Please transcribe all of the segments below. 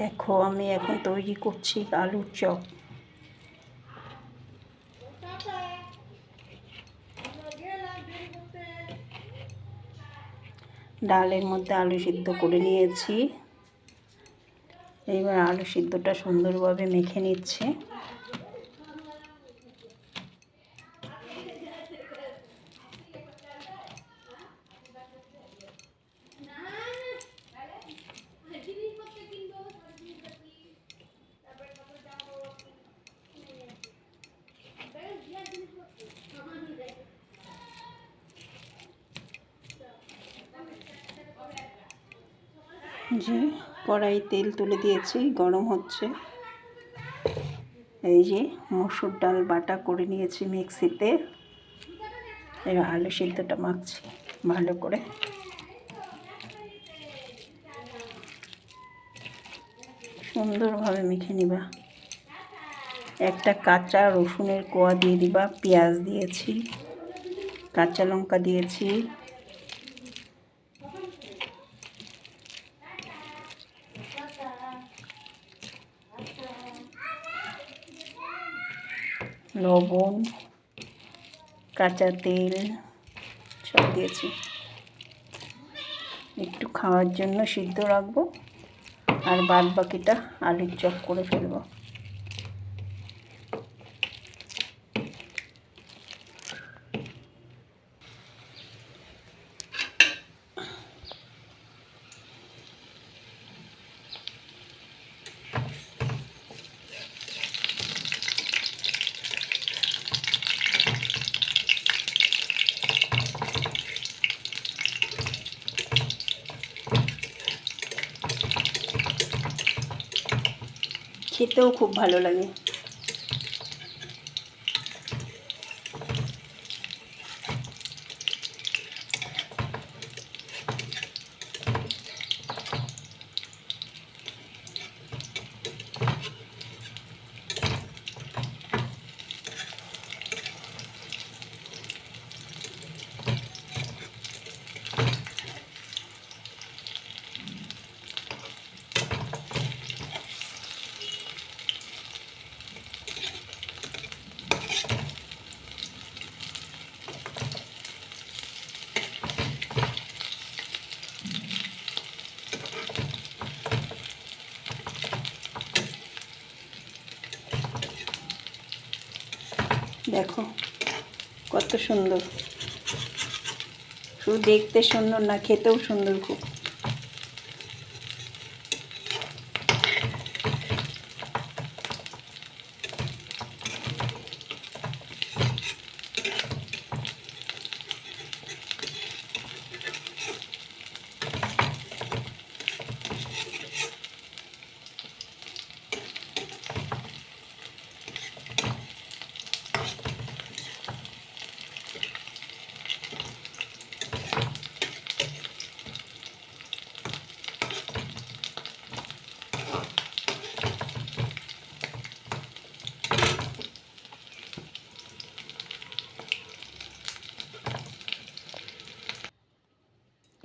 দেখো, আমি এখন তৈরি করছি আলুর চপ। ডালের মধ্যে আলু সিদ্ধ করে নিয়েছি। এইবার আলু সিদ্ধটা সুন্দরভাবে মেখে নিচ্ছে। যে কড়াই তেল তুলে দিয়েছি, গরম হচ্ছে। এই যে মসুর ডাল বাটা করে নিয়েছি মিক্সিতে। এবার আলু সিদ্ধটা মাখছি ভালো করে। সুন্দরভাবে মেখে নিবা। একটা কাঁচা রসুনের কোয়া দিয়ে দিবা, পেঁয়াজ দিয়েছি, কাঁচা লঙ্কা দিয়েছি লবণ, কাঁচা তেল, সব দিয়েছি। একটু খাওয়ার জন্য সিদ্ধ রাখব আর বাদ বাকিটা আলুর চপ করে ফেলব। খেতেও খুব ভালো লাগে। দেখো কত সুন্দর। শুধু দেখতে সুন্দর না খেতেও সুন্দর খুব।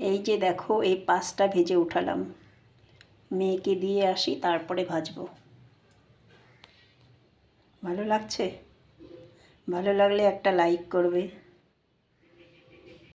এই যে দেখো, এই পাঁচটা ভেজে উঠালাম। মেয়েকে দিয়ে আসি, তারপরে ভাজবো। ভালো লাগছে? ভালো লাগলে একটা লাইক করবে।